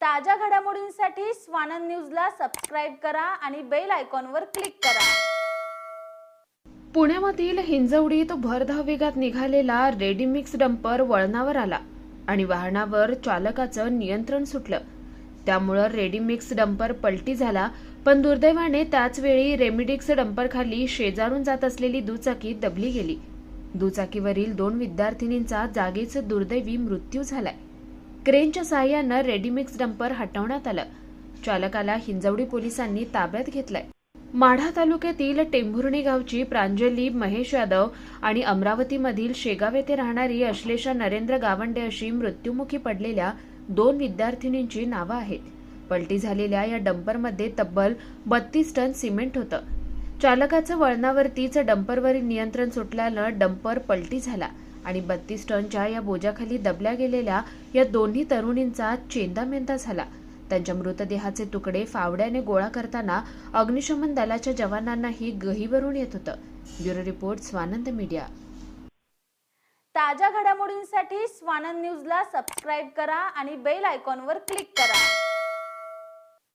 ताज्या घडामोडींसाठी स्वानंद न्यूजला सबस्क्राईब करा आणि बेल आयकॉनवर क्लिक करा. पुण्यामधील हिंजवडीत भरधाव वेगात निघालेला रेडीमिक्स डंपर वळणावर आला आणि वाहनावर चालकाचं नियंत्रण सुटलं. त्यामुळं रेडीमिक्स डंपर पलटी झाला पण दुर्दैवाने त्याच वेळी रेमिडिक्स डंपरखाली शेजारून जात असलेली दुचाकी दबली गेली. दुचाकीवरील दोन विद्यार्थिनींचा जागीच दुर्दैवी मृत्यू झालाय. क्रेनच्या सहाय्यानं रेडीमिक्स डंपर हटवण्यात आलं. चालकाला हिंजवडी पोलिसांनी ताब्यात घेतलंय. माढा तालुक्यातील टेंभुर्णी गावची प्रांजली महेश यादव आणि अमरावतीमधील शेगाव येथे राहणारी अश्लेषा नरेंद्र गावंडे अशी मृत्युमुखी पडलेल्या दोन विद्यार्थिनींची नावं आहेत. पलटी झालेल्या या डंपरमध्ये तब्बल बत्तीस टन सिमेंट होतं. चालकाचं वळणावरतीच डंपरवरील नियंत्रण सुटल्यानं डंपर पलटी झाला. आणि बत्तीस टनच्या या बोजाखाली दबल्या गेलेल्या या दोन्ही तरुणींचा चेंदामेंदा झाला. त्यांच्या मृतदेहाचे तुकडे फावड्याने गोळा करताना अग्निशमन दलाच्या जवानांनाही गहीवरून येत होतं. Bureau report Swanand media. ताज्या घडामोडींसाठी स्वानंद न्यूजला सबस्क्राईब करा आणि बेल आयकॉनवर क्लिक करा.